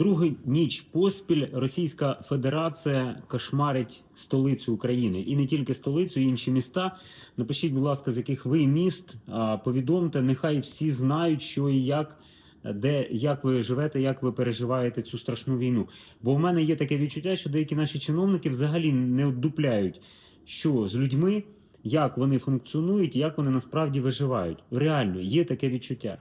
Другу ніч поспіль Російська Федерація кошмарить столицю України і не тільки столицю, і інші міста. Напишіть, будь ласка, з яких ви міст. Повідомте, нехай всі знають, що і як, де як ви живете, як ви переживаєте цю страшну війну. Бо в мене є таке відчуття, що деякі наші чиновники взагалі не оддупляють, що з людьми, як вони функціонують, як вони насправді виживають. Реально є таке відчуття.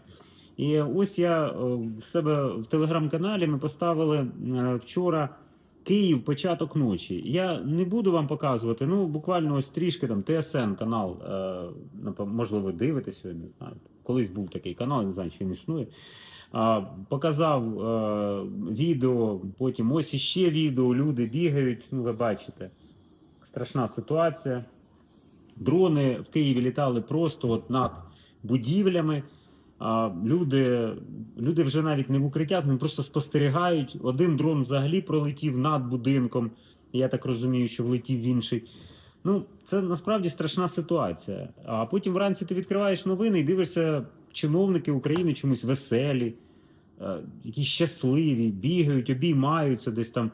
І ось я е, в себе в телеграм-каналі ми поставили е, вчора Київ початок ночі. Я не буду вам показувати, ну буквально ось трішки там ТСН канал, е, можливо, ви дивитесь, я не знаю. Колись був такий канал, не знаю, чи він існує. Показав відео, потім ось іще відео, люди бігають, ну ви бачите. Страшна ситуація. Дрони в Києві літали просто от над будівлями. Люди, люди вже навіть не в укриттях, вони просто спостерігають. Один дрон взагалі пролетів над будинком. Я так розумію, що влетів в інший. Ну, це насправді страшна ситуація. А потім вранці ти відкриваєш новини і дивишся, чиновники України чомусь веселі, е, якісь щасливі, бігають, обіймаються десь там.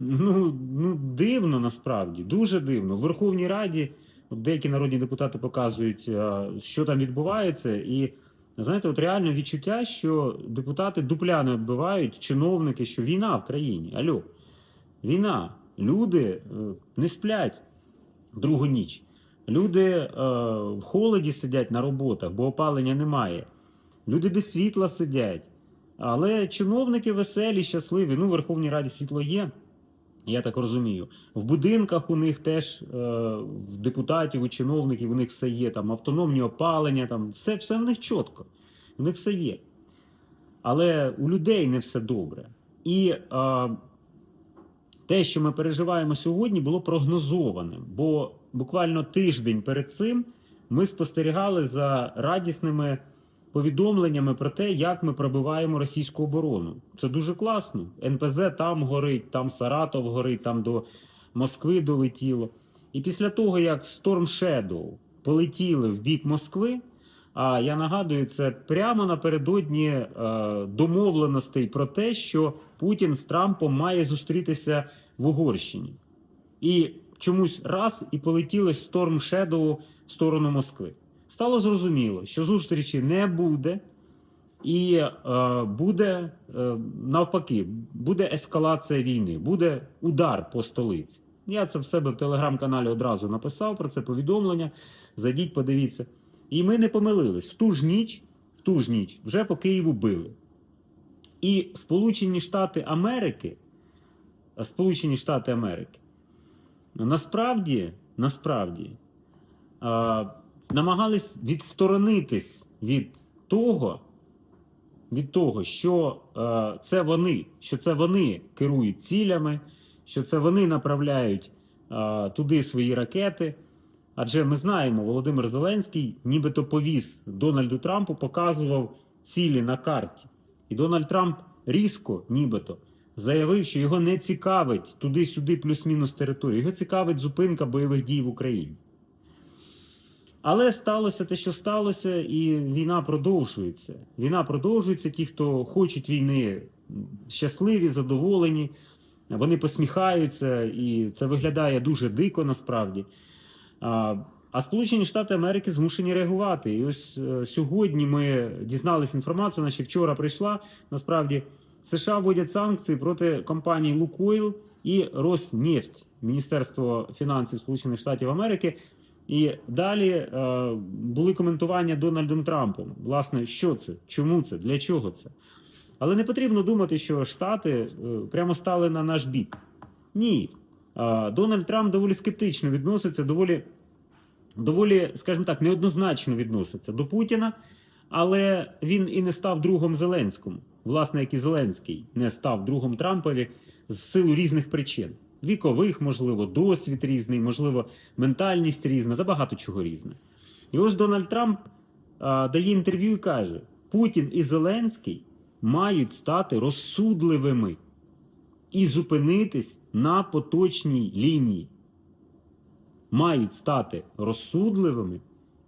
Ну, ну дивно насправді, дуже дивно. В Верховній Раді деякі народні депутати показують, е, що там відбувається, і знаєте, от реально відчуття, що депутати дупляне відбивають, чиновники, що війна в країні. Алло, війна. Люди е, не сплять другу ніч. Люди е, в холоді сидять на роботах, бо опалення немає. Люди без світла сидять. Але чиновники веселі, щасливі. Ну, в Верховній Раді світло є. Я так розумію. В будинках у них теж е, в депутатів, у чиновників у них все є. Там автономні опалення, там все, все в них чітко. У них все є. Але у людей не все добре. І е, те, що ми переживаємо сьогодні, було прогнозованим. Бо буквально тиждень перед цим ми спостерігали за радісними повідомленнями про те, як ми пробиваємо російську оборону. Це дуже класно. НПЗ там горить, там Саратов горить, там до Москви долетіло. І після того, як Storm Shadow полетіли в бік Москви, а я нагадую, це прямо напередодні е, домовленостей про те, що Путін з Трампом має зустрітися в Угорщині. І чомусь раз і полетіли Storm Shadow в сторону Москви. Стало зрозуміло, що зустрічі не буде, і е, буде е, навпаки, буде ескалація війни, буде удар по столиці. Я це в себе в телеграм-каналі одразу написав про це повідомлення. Зайдіть, подивіться. І ми не помилились. В ту ж ніч, в ту ж ніч вже по Києву били. І Сполучені Штати Америки, Сполучені Штати Америки, насправді, насправді а, намагались відсторонитись від того, від того, що е, це вони, що це вони керують цілями, що це вони направляють е, туди свої ракети. Адже ми знаємо, Володимир Зеленський, нібито повіз Дональду Трампу, показував цілі на карті. І Дональд Трамп різко, нібито, заявив, що його не цікавить туди-сюди, плюс-мінус територію. Його цікавить зупинка бойових дій в Україні. Але сталося те, що сталося, і війна продовжується. Війна продовжується. Ті, хто хочуть війни, щасливі, задоволені, вони посміхаються, і це виглядає дуже дико насправді. А, Сполучені Штати Америки змушені реагувати. І ось е, сьогодні ми дізналися інформацію, вона ще вчора прийшла. Насправді США вводять санкції проти компаній Лукойл і Роснефть, Міністерство фінансів Сполучених Штатів Америки. І далі е, були коментування Дональдом Трампом. Власне, що це? Чому це? Для чого це? Але не потрібно думати, що Штати е, прямо стали на наш бік. Ні. Е, Дональд Трамп доволі скептично відноситься, доволі, доволі, скажімо так, неоднозначно відноситься до Путіна, але він і не став другом Зеленському. Власне, як і Зеленський не став другом Трампові з силу різних причин. Вікових, можливо, досвід різний, можливо, ментальність різна та багато чого різне. І ось Дональд Трамп а, дає інтерв'ю і каже: Путін і Зеленський мають стати розсудливими і зупинитись на поточній лінії. Мають стати розсудливими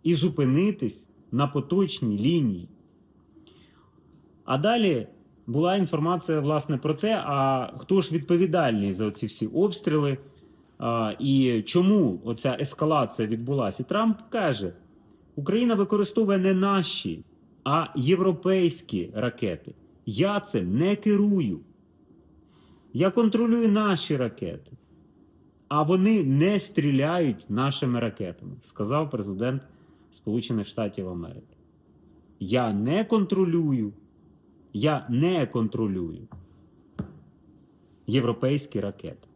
і зупинитись на поточній лінії. А далі була інформація власне про те, а хто ж відповідальний за ці всі обстріли, а, і чому оця ескалація відбулася. І Трамп каже: Україна використовує не наші, а європейські ракети. Я цим не керую. Я контролюю наші ракети. А вони не стріляють нашими ракетами, сказав президент Сполучених Штатів Америки. Я не контролюю, я не контролюю європейські ракети.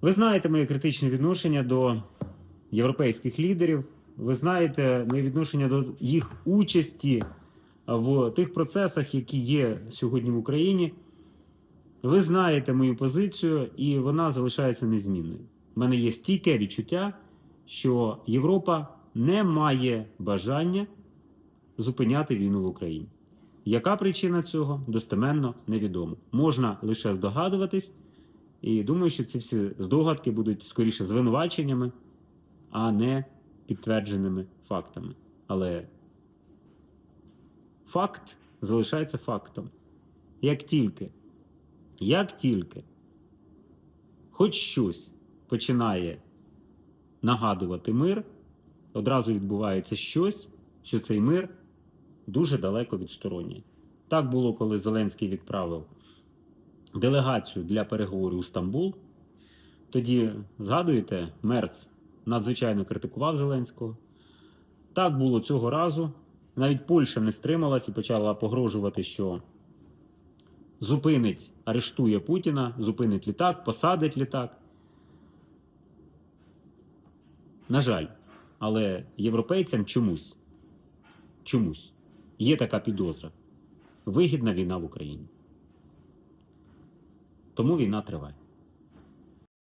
Ви знаєте моє критичне відношення до європейських лідерів. Ви знаєте моє відношення до їх участі в тих процесах, які є сьогодні в Україні. Ви знаєте мою позицію, і вона залишається незмінною. У мене є стійке відчуття, що Європа не має бажання зупиняти війну в Україні. Яка причина цього достеменно невідомо. Можна лише здогадуватись, і думаю, що ці всі здогадки будуть скоріше звинуваченнями, а не підтвердженими фактами. Але факт залишається фактом. Як тільки, як тільки хоч щось починає нагадувати мир, одразу відбувається щось, що цей мир дуже далеко відсторонній. Так було, коли Зеленський відправив делегацію для переговорів у Стамбул. Тоді, згадуєте, Мерц надзвичайно критикував Зеленського. Так було цього разу. Навіть Польща не стрималась і почала погрожувати, що зупинить, арештує Путіна, зупинить літак, посадить літак. На жаль, але європейцям чомусь, чомусь є така підозра. Вигідна війна в Україні. Тому війна триває.